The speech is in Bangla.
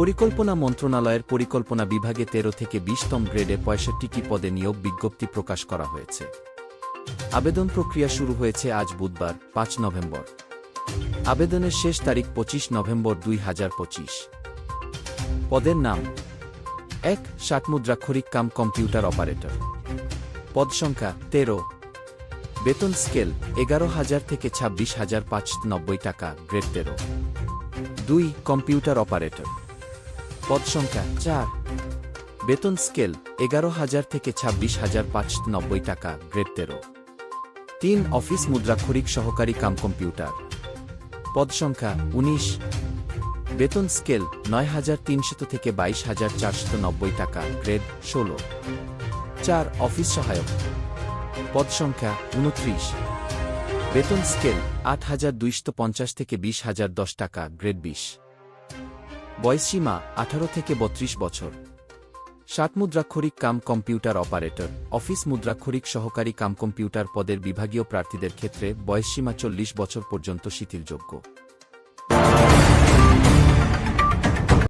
পরিকল্পনা মন্ত্রণালয়ের পরিকল্পনা বিভাগে তেরো থেকে বিশতম গ্রেডে পঁয়ষট্টিটি পদে নিয়োগ বিজ্ঞপ্তি প্রকাশ করা হয়েছে। আবেদন প্রক্রিয়া শুরু হয়েছে আজ বুধবার, পাঁচ নভেম্বর। আবেদনের শেষ তারিখ পঁচিশ নভেম্বর দুই হাজার পঁচিশ। পদের নাম। এক ষাট মুদ্রাক্ষরিক কাম কম্পিউটার অপারেটর। পদ সংখ্যা, তেরো। বেতন স্কেল, এগারো হাজার থেকে ছাব্বিশ হাজার পাঁচ নব্বই টাকা, গ্রেড তেরো। দুই, কম্পিউটার অপারেটর। পদ সংখ্যা চার। বেতন স্কেল এগারো হাজার থেকে ছাব্বিশ হাজার নব্বই টাকা, গ্রেড তেরো। তিন, অফিস মুদ্রাক্ষরিক সহকারী কাম কম্পিউটার। পদ সংখ্যা উনিশ। বেতন স্কেল নয় হাজার তিনশত থেকে বাইশ হাজার চারশত নব্বই টাকা, গ্রেড ষোলো। চার, অফিস সহায়ক। পদ সংখ্যা উনত্রিশ। বেতন স্কেল আট হাজার দুইশত পঞ্চাশ থেকে বিশ হাজার দশ টাকা, গ্রেড বিশ। বয়সীমা আঠারো থেকে বত্রিশ বছর। সাত মুদ্রাক্ষরিক কাম কম্পিউটার অপারেটর, অফিস মুদ্রাক্ষরিক সহকারী কাম কম্পিউটার পদের বিভাগীয় প্রার্থীদের ক্ষেত্রে বয়সসীমা চল্লিশ বছর পর্যন্ত শিথিলযোগ্য।